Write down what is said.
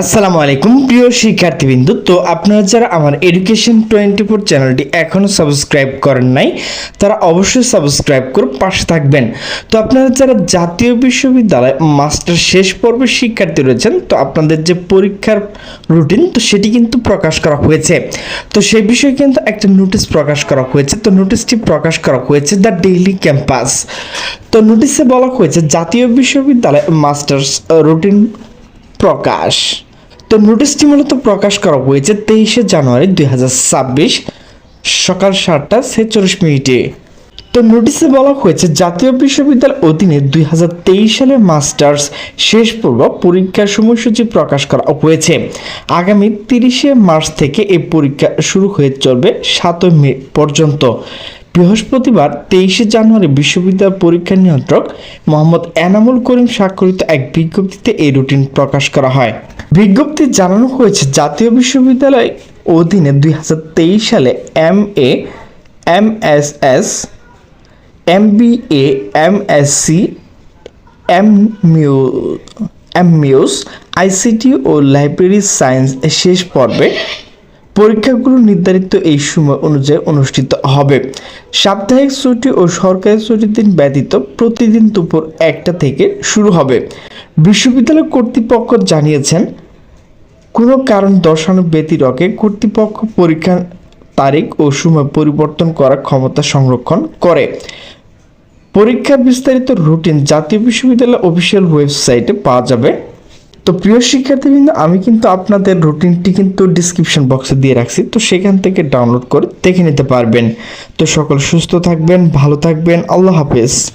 আসসালামু আলাইকুম। প্রিয় শিক্ষার্থীবৃন্দু, তো আপনারা যারা আমার এডুকেশন টোয়েন্টি ফোর চ্যানেলটি এখনও সাবস্ক্রাইব করেন নাই, তারা অবশ্যই সাবস্ক্রাইব করে পাশে থাকবেন। তো আপনারা যারা জাতীয় বিশ্ববিদ্যালয় মাস্টার শেষ পর্বের শিক্ষার্থী রয়েছেন, তো আপনাদের যে পরীক্ষার রুটিন তো সেটি কিন্তু প্রকাশ করা হয়েছে। তো সেই বিষয়ে কিন্তু একটা নোটিশ প্রকাশ করা হয়েছে। তো নোটিশটি প্রকাশ করা হয়েছে দ্য ডেইলি ক্যাম্পাস তো নোটিশে বলা হয়েছে, জাতীয় বিশ্ববিদ্যালয় মাস্টার্স রুটিন প্রকাশ। তো নোটিশটি মূলত প্রকাশ করা হয়েছে তেইশে জানুয়ারি দু হাজার ছাব্বিশ, সকাল সাতটা ছেচল্লিশ মিনিটে। তো নোটিশে বলা হয়েছে, জাতীয় বিশ্ববিদ্যালয়ের অধীনে দু হাজার তেইশ সালের মাস্টার্স শেষ পূর্ব পরীক্ষার সময়সূচি প্রকাশ করা হয়েছে। আগামী তিরিশে মার্চ থেকে এই পরীক্ষা শুরু হয়ে চলবে সাতই মে পর্যন্ত। বৃহস্পতিবার তেইশে জানুয়ারি বিশ্ববিদ্যালয় পরীক্ষা নিয়ন্ত্রক মোহাম্মদ এনামুল করিম স্বাক্ষরিত এক বিজ্ঞপ্তিতে এই রুটিন প্রকাশ করা হয়। বিজ্ঞপ্তি জানানো হয়েছে, জাতীয় বিশ্ববিদ্যালয় অধীনে দুই হাজার তেইশ সালে M A, M S S, M B A, M S C, M mu, M মিউস ICT ও লাইব্রেরি সায়েন্স শেষ পর্বে পরীক্ষাগুলো নির্ধারিত এই সময় অনুযায়ী অনুষ্ঠিত হবে। সাপ্তাহিক ছুটি ও সরকারি ছুটির দিন ব্যতীত প্রতিদিন দুপুর একটা থেকে শুরু হবে। বিশ্ববিদ্যালয় কর্তৃপক্ষ জানিয়েছেন, কোনো কারণ দর্শানো ব্যতিরকে কর্তৃপক্ষ পরীক্ষার তারিখ ও সময় পরিবর্তন করার ক্ষমতা সংরক্ষণ করে। পরীক্ষার বিস্তারিত রুটিন জাতীয় বিশ্ববিদ্যালয় অফিসিয়াল ওয়েবসাইটে পাওয়া যাবে। তো প্রিয় শিক্ষার্থীবৃন্দ, আমি কিন্তু আপনাদের রুটিনটি কিন্তু ডিসক্রিপশন বক্সে দিয়ে রাখছি। তো সেখান থেকে ডাউনলোড করে দেখে নিতে পারবেন। তো সকল সুস্থ থাকবেন, ভালো থাকবেন, আল্লাহ হাফেজ।